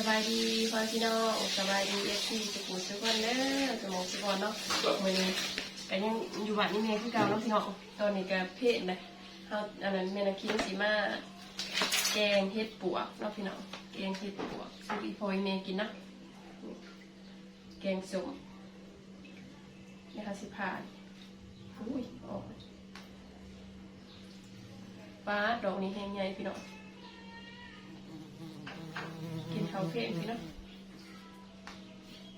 สบายดีพ่อพี่น้องสบายดีเอฟซีสุขุมสุขวันเด้อสมองสุขวันเนาะมือนี้ก็ยังอยู่บ้านนี่แม่คือเก่าเนาะพี่น้องตอนนี้ก็เพศนะเฮาอันนั้นแม่นางคิงสิมาแกงเฮ็ดปวกเนาะพี่น้องแกงเฮ็ดปวกสุกี้พอยแม่กินนะแกงส้มนี่ค่ะสิผ่านอุ้ยออกฟ้าดอกนี้แห้งใหญ่พี่น้อง กินข้าเพลงพี่เนาะ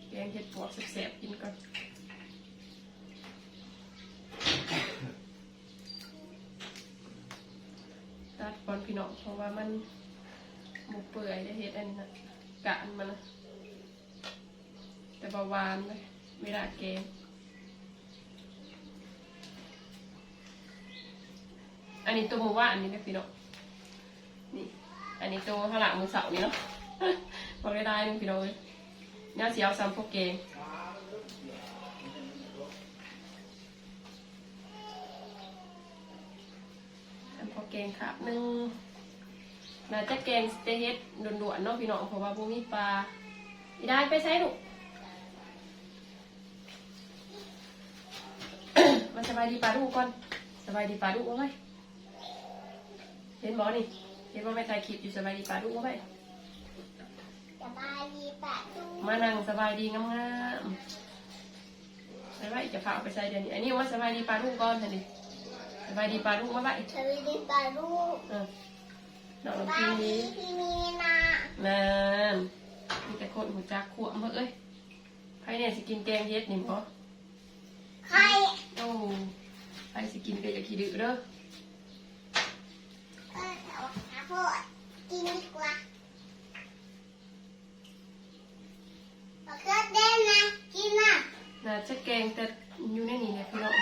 แกงเห็ดปวกแสบๆกินก่อนตัดก่อนพี่น้องเพราะว่ามันหมูเปื่อยได้เห็ดอันนี้นะกะอันมันนะแต่บาหวานเลยเวลาแกงอันนี้ตัวหมูว่าอันนี้นะพี่น้องนี่อันนี้ตัวข้างหลังมือเสานี่เนาะ บอกได้ได้หนึงพี่น้องเลยน่าเสียวซ้ำพวกเกงซ้ำพวกเกงครับหนึ่งน่าจะแกงสเตเฮ็ดด่วนๆเนาะพี่น้องเพราะว่าพวกมีปลาอีได้ไปใช้ลูกมันสบายดีปลาดูก่อนสบายดีปลาดูเอาไว้เห็นหมอนี่เห็นว่าไม่ถ่ายคลิปอยู่สบายดีปลาดูเอาไว้ สบายดีปะดูมานั่งสบายดีงามๆไปไว้จะพาเอาไปใส่เดี๋ยวนี้ อันนี้ว่าสบายดีปลาลูกก่อนเถอะดิสบายดีปลาลูกมาไว้สบายดีปะดูเออดอกสลำบาพียดีนี้พี่มีนานั่นมีแต่คนหูจักขวบเมื่อเอ้ยใครเนี่ยสิกินแกงเฮ็ดนี่บ่ ใคร โอ้ใครสิกินก็อย่าขี้ดื้อเด้อเออเอาข้าวโพดกินดีกว่าเอาเครื่องเด่นนะกินนะ น่าจะแกงแต่อยู่ในนี่แหละพี่น้อง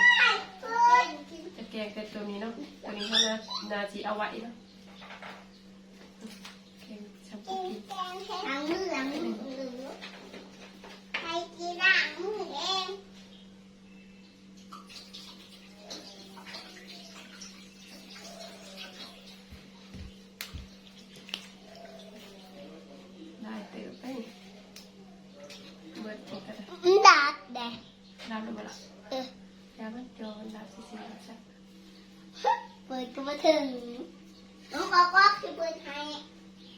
จะแกงแต่ตัวนี้เนาะตัวนี้เขาน่าน่าจีเอาไว้เนาะแกงชำกิกิน โจรดาวสิสิละสักเปิดก็มาถึงน้องบอกว่าคือเปิดให้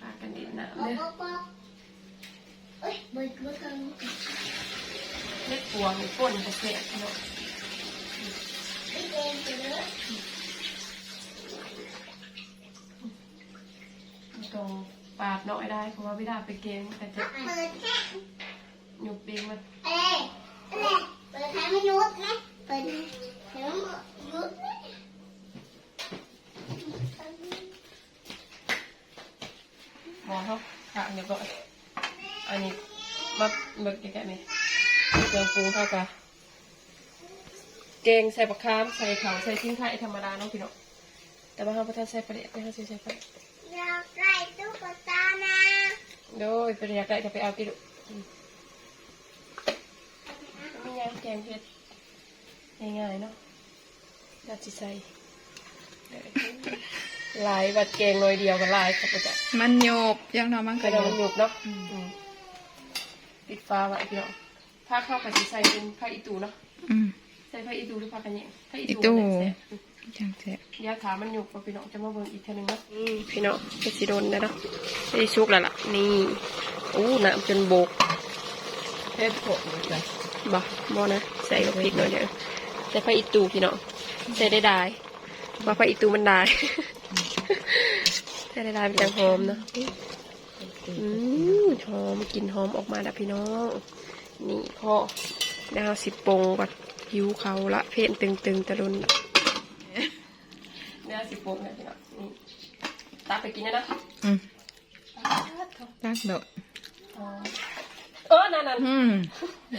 ปากันดินน้ำบอกเด้อบอกบอกเอ้ยเปิดก็มาถึงเล็ดปวงป่นกระเสะเนาะไม่เกมไปเลยตรงปาดน้อยได้เพราะว่าไม่ได้ไปเกมแต่จะเปิดแค่หยุบเองมันเอ้ยเอ้ยเปิดให้มันยุดนะเปิดให้มันยุดนะ หมอเขาถามเดี๋ยวก่อนอันนี้มาเบิกแกะนี่เครื่องปรุงเข้ากันเกงใส่ปลาคามใส่เขาใส่ทิ้งไข่ธรรมดาเนาะพี่เนาะแต่ว่าเขาไม่ทันใส่ประเดี๋ยไม่ทันใส่ใส่ประเดี๋ยวอยากได้ตุ๊กตานะโดยไปอยากได้จะไปเอาติลุมีงานแกงเผ็ด ง่ายๆเนาะดัดจิใส่ลายบัดแกงหน่อยเดียวกับลายครับจ้ะมันโยบยังเนาะมันกก็ระโยดองบหยุบเนาะอืมปิดฟ้าไว้พี่เนาะผ้าเข้ากับจิใส่เป็นผ้าอีตูเนาะอืม ใส่ผ้าอีตูหรือผ้ากันเนี่ยผ้าอีอีตูตูมันแสบจังแท้ยาขามันหยุบมาพี่น้องจะมาเบิ่งอีกทีนึงเนาะอืมพี่น้องจะสิโดนได้เนาะได้ชุกแล้วล่ะ นี่อู้น้ำจนโบกเทปผมเลยบ่บ่นะ ใส่กับพริกหน่อยเดียว ใส่ไฟอีตูพี่น้องใส่ได้ได้ว่าไฟอีตูมันได้ใส่ได้ได้เป็นจังหอมเนาะอืมหอมกลิ่นหอมออกมาแล้วพี่น้อง นี่พ่อดาวสิปงก่อนหิวเขาละเพนตึงๆตะลุนดาวสิปงเนี่ยพี่น้องนี่ตาไปกินนะนะอืมตักโดดอ๋อเออนั่นนั่นอืม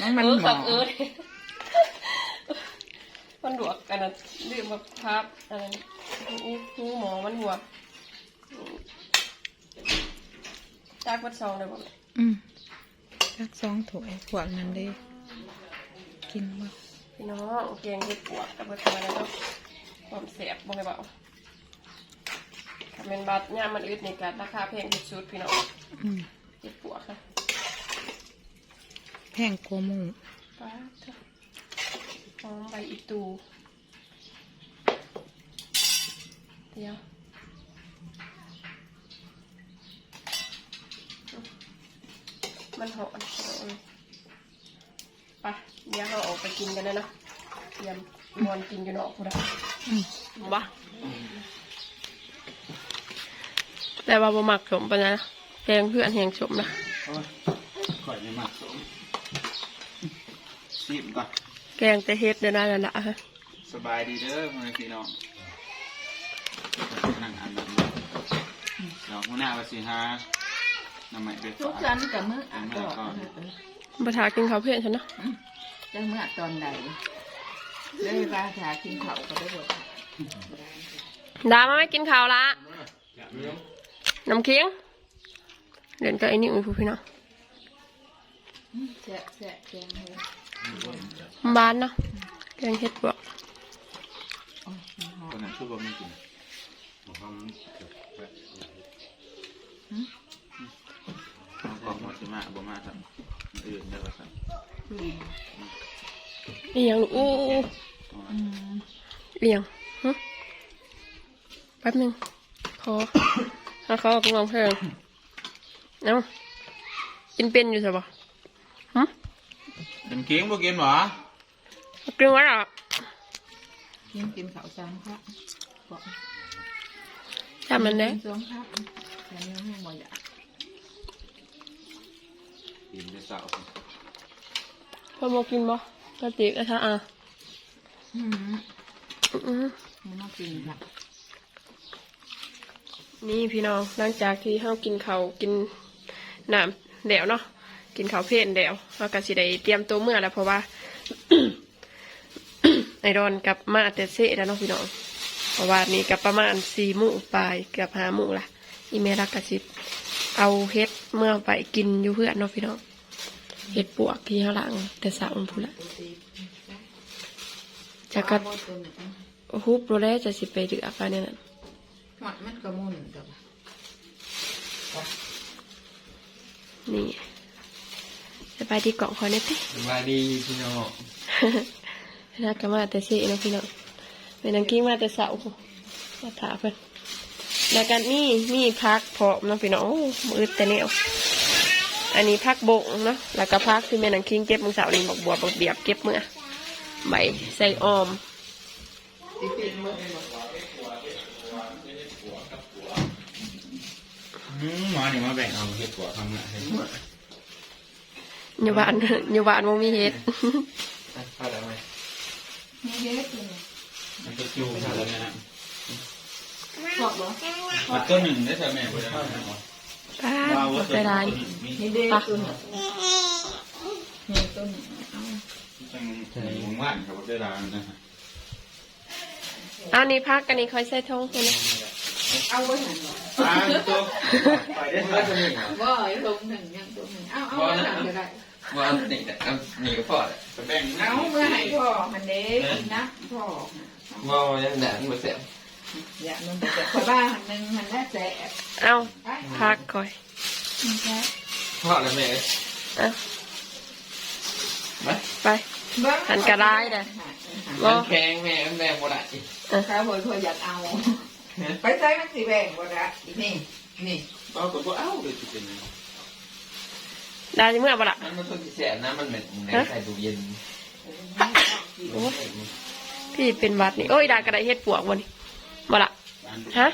น้องมันเออหมขัอบเออ มันหัวกันนะลืมมาพับอะไรนี่หูหมอมันหัวจากวัดซองเลยบ่แม่อืมตักสองถ้วยขวดนั้นเด้กินบ่พี่น้องแกงเห็ดปวกกับเบอร์ทำอะไรเนาะความแสบบ่ไงเบาถ้าเป็นบัตรย่ามมันอึดในการราคาแพงที่สุดพี่น้องอืมเห็ดปวกค่ะแพงกว่าหมูป้าเถอะ หอมใบอีตูเดี๋ยวมันหอมไปเดี๋ยวเราออกไปกินกันนะเนาะเตรียมนอนกินอยู่เนาะพูดอะบ้าแต่ว่าบ่มักสมปะนะแกงเพื่อนแหงสมนะข่อยไม่มักสมซีบก่อนแกงแต่เฮ็ดเดี๋ยวนั้นแหละละฮะสบายดีเด้อพ่อแม่พี่น้องนั่งอ่านแบบเดี๋ยวหัวหน้าว่าสิฮะน้ำใหม่ไปทุกฝากครั้งกับมื้ออัอะนก็เมื่อก่อนมาถากินข้าวเพื่อนฉันเนาะจะเมื่อตอนใดเลยว่าถากินเขาก็ได้บอกดามาไม่กินข้าวละน้ำเคียงเดินก็ไอ้นี่อุ้ยผู้พี่น้อง แซ่บแซ่บแกงเลย บ้านเนาะแกงเฮ็ดบวกโอ้ยหอคนมนั้นชื่อว่าไม่กินเอาของหมดสิมาบ่มาทำอื่นได้ว่าสั่นอืมอีหยังลูกอู้อู้อู้อืมอีหยังฮะแป๊บหนึงขอเอาเขาเอาไปวางเพลิงเอากินเป็นอยู่ใช่ปะฮะ เป็นเกี้งบ่กินหรอเอากลืนไว้เหรอกินกินข้าวสามครับบอกจำมันได้กิสองครับแต่เนื้อให้หมดอะกินได้เสาพอมากินบ่กระติกอะท่าอะอืมอือมันน่ากินค่ะนี่พี่น้องหลังจากที่เฮากินข้าวกินน้ำเดวเนาะ กินข้าวเพลนเดวเราก็สิได้เตรียมตัวเมื่อแล้วเพราะว่าไอรอนกลับมาแต่เสแล้วเนาะพี่น้องเพราะว่านี่กับประมาณสี่หมู่ปลายเกือบห้าหมู่ละอีเมลักกะสิเอาเฮ็ดเมื่อไปกินอยู่เพื่อนเนาะพี่น้องเฮ็ดปวกที่ข้างหลังแต่สาวมันพูดละจากกัดหมดตัวนี้ฮุบโรแลจะสิไปเดือฟ้าเนี่ยนั่นหมดมันก็มุนแต่ว่านี่ส บายดีเกาะคอยเนี่ยพี่สบายดีพี่น้องนักก็มาแต่เสเนาะพี่น้องเป็นนังกิ้งมาแต่เสามาถาเพิ่นแล้วกันนี่มีพักพร้อมเนาะพี่น้องโอ้มือแต่เนี่ยอันนี้พักบงเนาะแล้วก็พักที่แม่นังกิ้งเก็บมือเสานี่บอกบัวบอกเบียบเก็บเมื่อใบใส่ออมที่เป็นหมดเลยอืมหมอนี่มาแบ่งเอาเห็ดกัวทำละเห็ดกัว อยู่บ้านอยู่บ้านบ่มีเฮ็ดเข้าแล้วไหมมีเยอะเลยมันจะคิวเข้าแล้วนะบอกบ่มันตัวหนึ่งได้ใช่ไหมบ่ได้เอาไหมป้าว้าวบ่ว่าตัวใส่ลายหนึ่งมีมีเด็กตัวหนึ่งมีตัวหนึ่งเอาจังหมู่บ้านเขาบ่ได้ลายนะฮะเอานี่พักกันนี่คอยใส่ทงคนนี้เอาไว้หันบ่อ่าตัวไปได้เท่าไหร่บ่ไอ้ลงหนึ่งยังตัวหนึ่งเอาเอาไว้หันก็ได้ ว่านี่แต่เอานี่ก็พอแหละแบ่งเอาเมื่อไหร่พ่อมันเด็กนะพ่อว่ายังหนาที่มาเสียอย่ามันจะขอบ้าหันหนึ่งหันแรกแสบเอาพักคอยพ่อแล้วแม่เอาไหมไปหันกระไรเด้อ มันแข็งแม่มันแม่บ่ได้ข้าวโพดพออยากเอา ไปใส่มันสีแบ่งบ่ได้นี่นี่ปรากฏว่เอาเลยจะเป็นยัง ไงได้เมื่อบ่ละมันมันต้องแสบนะมันเหม็นในใส่ตู้เย็นพี่เป็นหวัดนี่โอ้ยได้ก็ได้เฮ็ดปวกบ่นี่บ่ละฮะ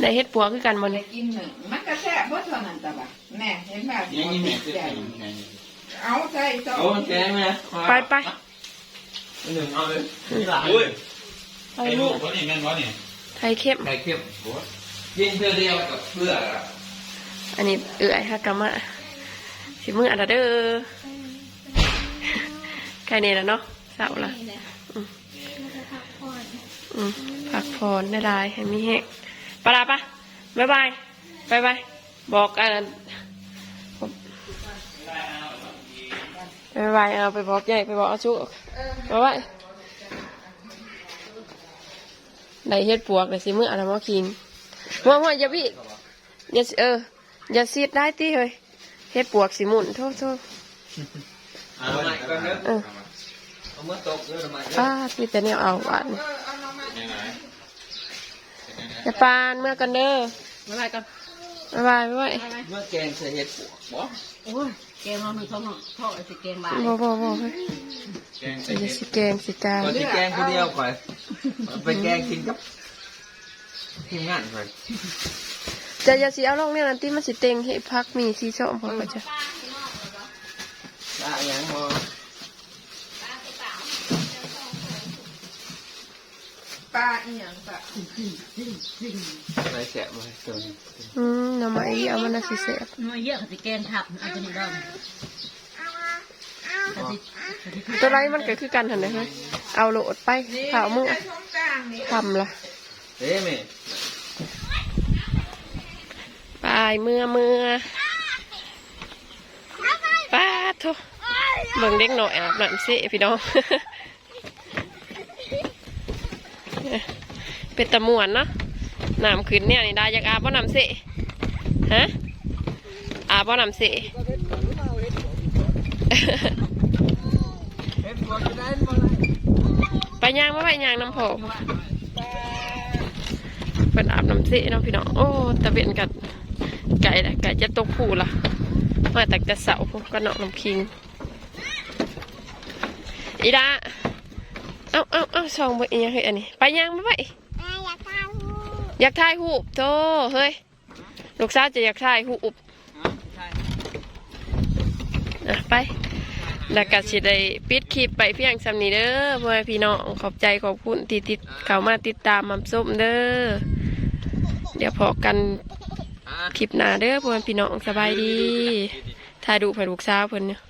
ได้เฮ็ดปวกคือกันบ่ได้นี่กินหนึ่งมันก็แซ่บเพราะเท่านั้นแต่ว่าแม่เห็นแบบยังนี่แม่คือเป็นไงเอาใส่ต่อโอ้มันแข็งนะไปไปมันหนึ่งเอาเลยนี่หลายอุ้ยไปไอ้ลูลูกกวะนี่แม่นวะนี่ไทยเข้มไข่เค็มยิงเพื่อเดียวกับเพื่ออันนี้เอื้อยฮักกะมะ สิมืออันเด้อใกล้นี่แล้วเนาะเสาร์ละนี่แหละเราจะพักผ่อนอืมพักผ่อนได้หลายให้มีแฮกปลาปะบ๊ายบายบ๊ายบายบอกอันบายบายเอาไปบอกใหญ่ไปบอกอาชุบายบายได้เฮ็ดปวกได้สิมืออันละมากินว่าว่าอย่าพี่อย่าเอออย่าซีดได้ติเฮ้ย เฮ็ดปวกสิหมุนโทษโทษเอาใหม่ก่อนเด้อเออเอามื่อตกเด้อใหม่เด้อป้ามีแต่เนี่ยเอาหวานยังไงจะปานเมื่อกันเด้อบ๊ายบายกันบ๊ายบายบ๊ายบายเมื่อแกงใส่เห็ดปวกบ่โอ้ยแกงเราหนึ่งท้องท้องไอ้สิแกงบาบ่บ่บ่เฮ้ยแกงใส่จะเห็ดสิแกงสิจางก่อนที่แกงคนเดียวก่อนไปแกงกินกับทีมงานก่อน จะอย่าสิเอาลงเนี่ยนั่นที่มันสิเต็งให้พักมีสีส้มพอก็จะได้ยังบ่ปลาอีหยังปลาอะไรแสบมาตัวนี้อืมหน่อไม้เอามันน่าสิแซ่บหน่วยเยอะสิแกงทับอาตัวนี้ดองตัวไรมันก็คือกันเหั่นนะเฮ้ยเอาโหลดไปเผามือใส่ช่องทำละเอ้แม่ ปลายเมื่อเมื่อป้าโทเบิ่งเด็กหน่อยอาบน้ำสิพี่น้อง เป็นตะมวนเนาะน้ำขึ้นเนี่ยนี่ได้อยากอาบบ่น้ำสิฮะอาบบ่น้ำสิเฮ็ดปวกจะไปย่างมาไปย่างน้ำผงเป็นอาบน้ำสิเนาะพี่น้องโอ้ตะเวนกัด ไก่ละไก่จะตกผูละมาแต่จะเสาพวกก็นอกน้ำคิง อีดาเอาเอาเอาซองไปอีกอย่างเฮ้ยอันนี้ ไปย่างมาไปแม่อยากทานหูอยากถ่ายหูปโตเฮ้ย ลูกสาวจะอยากถ่ายหูปอะไปแล้วก็สิได้ปิดคลิปไปเพียงสำนี้เด้อพ่อแม่พี่น้องขอบใจขอบคุณที่ติดเข้ามาติดตามมัมส้มเด้อเดี๋ยวพอกันอะ คลิปหน้าเด้อพ่อพี่น้องสบายดีถ่ายดูผ่ายลูกสาวเพิ่นเนี่ย